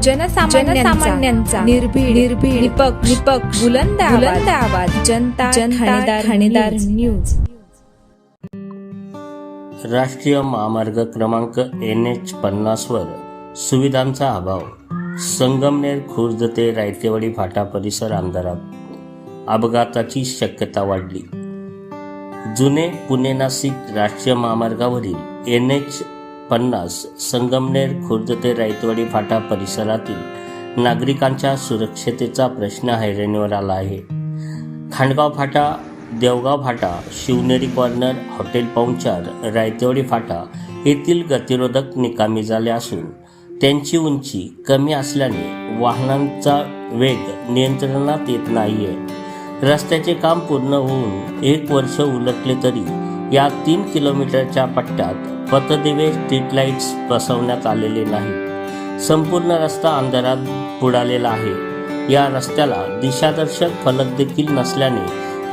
जनसामान्यांचा निर्भीड निर्भीड निपक्ष निपक्ष बुलंद बुलंद आवाज. जनता जनता ठाणेदार न्यूज. राष्ट्रीय महामार्ग क्रमांक एन एच पन्नासवर सुविधांचा अभाव. संगमनेर खुर्द ते रायतेवाडी फाटा परिसर अंधारात. अपघाताची शक्यता वाढली. जुने पुणे नाशिक राष्ट्रीय महामार्गावरील एन एच पन्नास संगमनेर खुर्द ते रायतवाडी फाटा परिसरातील नागरिकांच्या सुरक्षतेचा प्रश्न हैराणीवर आला आहे. खांडगाव फाटा देवगाव फाटा शिवनेरी कॉर्नर हॉटेल पाहुणचार रायतेवाडी फाटा येथील गतिरोधक निकामी झाले असून त्यांची उंची कमी असल्याने वाहनांचा वेग नियंत्रणात येत नाहीये. रस्त्याचे काम पूर्ण होऊन एक वर्ष उलटले तरी या तीन किलोमीटरच्या पट्ट्यात पथदिवे स्ट्रीट लाईट्स बसवण्यात आलेले नाही संपूर्ण रस्ता अंधारात बुडालेला आहे. या रस्त्याला दिशादर्शक फलक देखील नसल्याने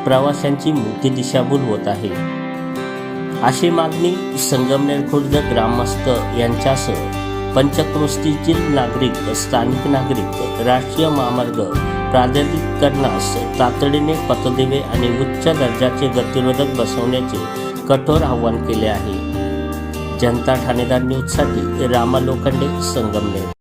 प्रवाशांची मोठी दिशाभूल होत आहे. अशी मागणी संगमनेर खुर्द ग्रामस्थ यांच्यासह पंचक्रोस्तीतील नागरिक स्थानिक नागरिक राष्ट्रीय महामार्ग प्राधिकरणास तातडीने पथदिवे आणि उच्च दर्जाचे गतिरोधक बसवण्याचे कठोर आवाहन केले आहे. जनता ठाणेदार न्यूजसाठी रामा लोखंडे संगमनेर.